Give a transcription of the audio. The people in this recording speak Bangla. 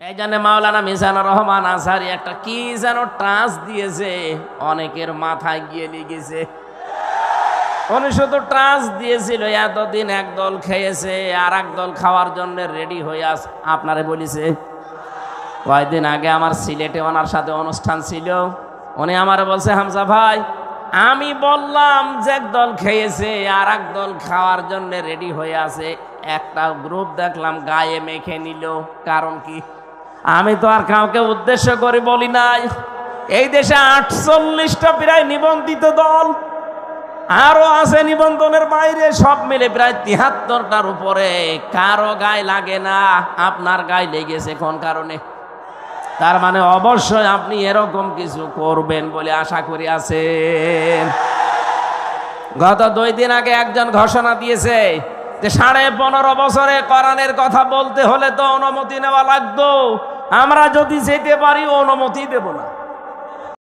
এই জন্য মাওলানা মিজানুর রহমান আসারি একটা কি যেন টাচ দিয়েছে, অনেকের মাথায় গিয়ে লেগেছে। উনি শুধু ট্রান্স দিয়েছিল, এতদিন এক দল খেয়েছে, আর এক দল খাওয়ার জন্য রেডি হয়ে আস, আপনারে বলিছে। কয়েকদিন আগে আমার সিলেটে ওনার সাথে অনুষ্ঠান ছিল, উনি আমার বলছে, হামজা ভাই, আমি বললাম যে এক দল খেয়েছে, আর এক দল খাওয়ার জন্য রেডি হয়ে আছে। একটা গ্রুপ দেখলাম, গায়ে মেখে নিল, কারণ কি? আমি তো আর কাউকে উদ্দেশ্য করে বলি নাই। এই দেশে আটচল্লিশটা প্রায় নিবন্ধিত দল, আরও আছে নিবন্ধনের বাইরে, সব মিলে প্রায় তিহাত্তরটার উপরে। কারও গায়ে লাগে না, আপনার গায়ে লেগেছে কোন কারণে? তার মানে অবশ্যই আপনি এরকম কিছু করবেন বলে আশা করি আছেন। গত দুই দিন আগে একজন ঘোষণা দিয়েছে যে সাড়ে পনেরো বছরে কোরআনের কথা বলতে হলে তো অনুমতি নেওয়া লাগতো। আমরা যদি যেতে পারি অনুমতি দেব না।